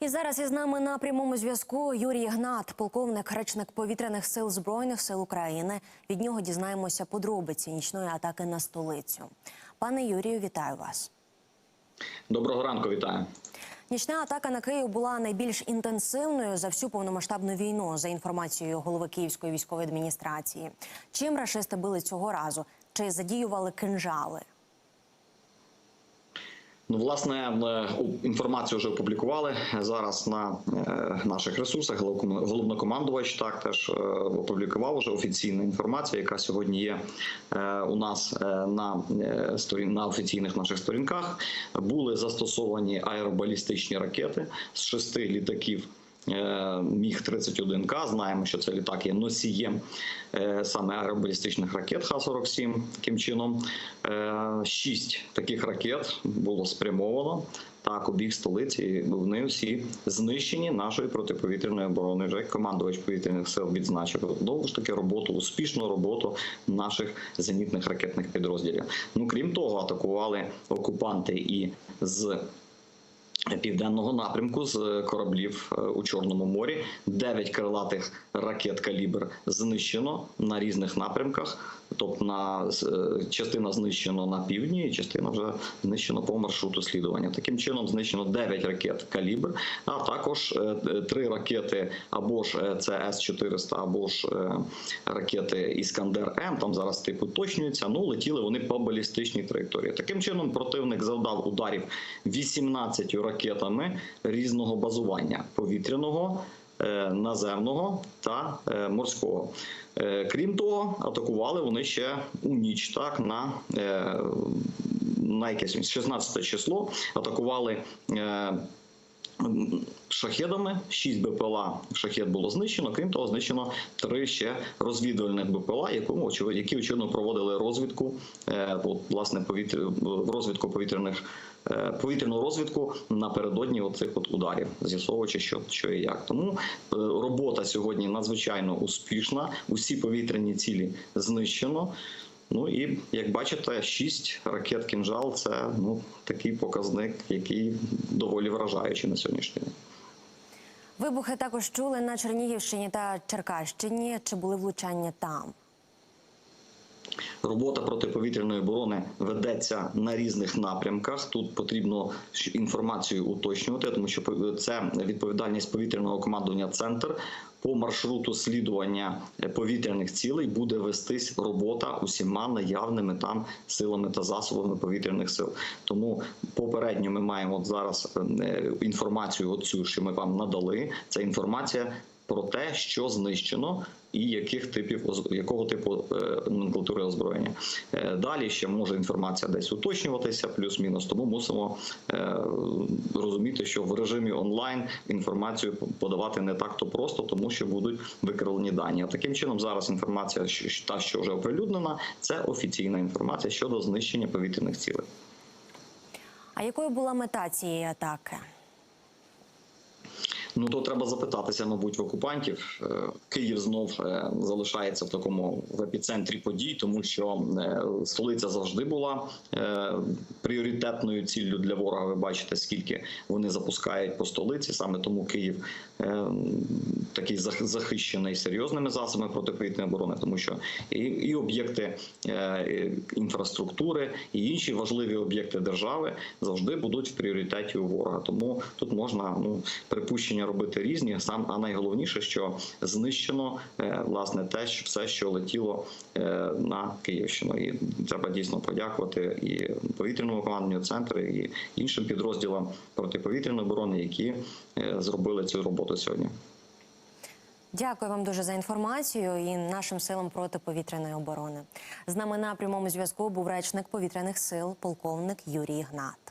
І зараз із нами на прямому зв'язку Юрій Гнат, полковник, речник повітряних сил збройних сил України. Від нього дізнаємося подробиці нічної атаки на столицю. Пане Юрію, вітаю вас. Доброго ранку, вітаю. Нічна атака на Київ була найбільш інтенсивною за всю повномасштабну війну, за інформацією голови Київської військової адміністрації. Чим рашисти били цього разу? Чи задіювали кинжали? Ну, власне, інформацію вже опублікували зараз на е, наших ресурсах. Головнокомандувач так теж е, опублікував вже офіційну інформацію, яка сьогодні є е, у нас на на офіційних наших сторінках. Були застосовані аеробалістичні ракети з шести літаків. Е, Міг 31 к знаємо, що це літак є носієм е, саме аеробалістичних ракет Х-47. Таким чином, Е, шість таких ракет було спрямовано так у бік столиці. Вони всі знищені нашою протиповітряною обороною. Вже командувач повітряних сил відзначив знову ж таки роботу, успішну роботу наших зенітних ракетних підрозділів. Ну крім того, атакували окупанти і з південного напрямку з кораблів е, у Чорному морі. Дев'ять крилатих ракет калібр знищено на різних напрямках. Тобто на е, частина знищено на півдні, частина вже знищено по маршруту слідування. Таким чином знищено 9 ракет калібр, а також е, три ракети або ж е, це С-400, або ж е, ракети Іскандер М. Там зараз типу уточнюється. Ну летіли вони по балістичній траєкторії. Таким чином противник завдав ударів 18 ракетами різного базування повітряного. Е, Наземного та е, морського, Е, крім того, атакували вони ще у ніч, так на, на якесь 16 число. Атакували шахедами. 6 БПЛА шахет було знищено. Крім того, знищено три ще розвідувальних БПЛА, якому які очевидно проводили розвідку е, власне повітря розвідку повітряних. е, Повітряну розвідку напередодні оцих от ударів, з'ясовуючи, що, що і як. Тому е, робота сьогодні надзвичайно успішна. Усі повітряні цілі знищено. Ну і як бачите, 6 ракет кінжал це ну такий показник, який доволі вражаючий на сьогоднішній день. Вибухи також чули на Чернігівщині та Черкащині. Чи були влучання там? Робота протиповітряної оборони ведеться на різних напрямках. Тут потрібно інформацію уточнювати, тому що це відповідальність повітряного командування центр. По маршруту слідування е, повітряних цілей буде вестись робота усіма наявними там силами та засобами повітряних сил. Тому попередньо ми маємо зараз е, інформацію, оцю, що ми вам надали. Це інформація про те, що знищено, і яких типів якого типу е, номенклатури озброєння. Е, Далі ще може інформація десь уточнюватися, плюс-мінус. Тому мусимо е, розуміти, що в режимі онлайн інформацію подавати не так то просто, тому що будуть викривлені дані. А таким чином зараз інформація, та що вже оприлюднена, це офіційна інформація щодо знищення повітряних цілей. А якою була мета цієї атаки? Ну то треба запитатися, мабуть, в окупантів. Е, Київ знов е, залишається в такому в епіцентрі подій, тому що е, столиця завжди була пріоритетною ціллю для ворога. Ви бачите, скільки вони запускають по столиці. Саме тому Київ такий зах- захищений серйозними засобами протиповітряної оборони, тому що і, і об'єкти інфраструктури, і інші важливі об'єкти держави завжди будуть в пріоритеті у ворога. Тому тут можна ну припущення робити різні. Сам а найголовніше, що знищено е, власне те, що все, що летіло е, на Київщину, і треба дійсно подякувати і повітряному командному центру, і іншим підрозділам протиповітряної оборони, які е, зробили цю роботу сьогодні. Дякую вам дуже за інформацію і нашим силам протиповітряної оборони. З нами на прямому зв'язку був речник повітряних сил, полковник Юрій Гнат.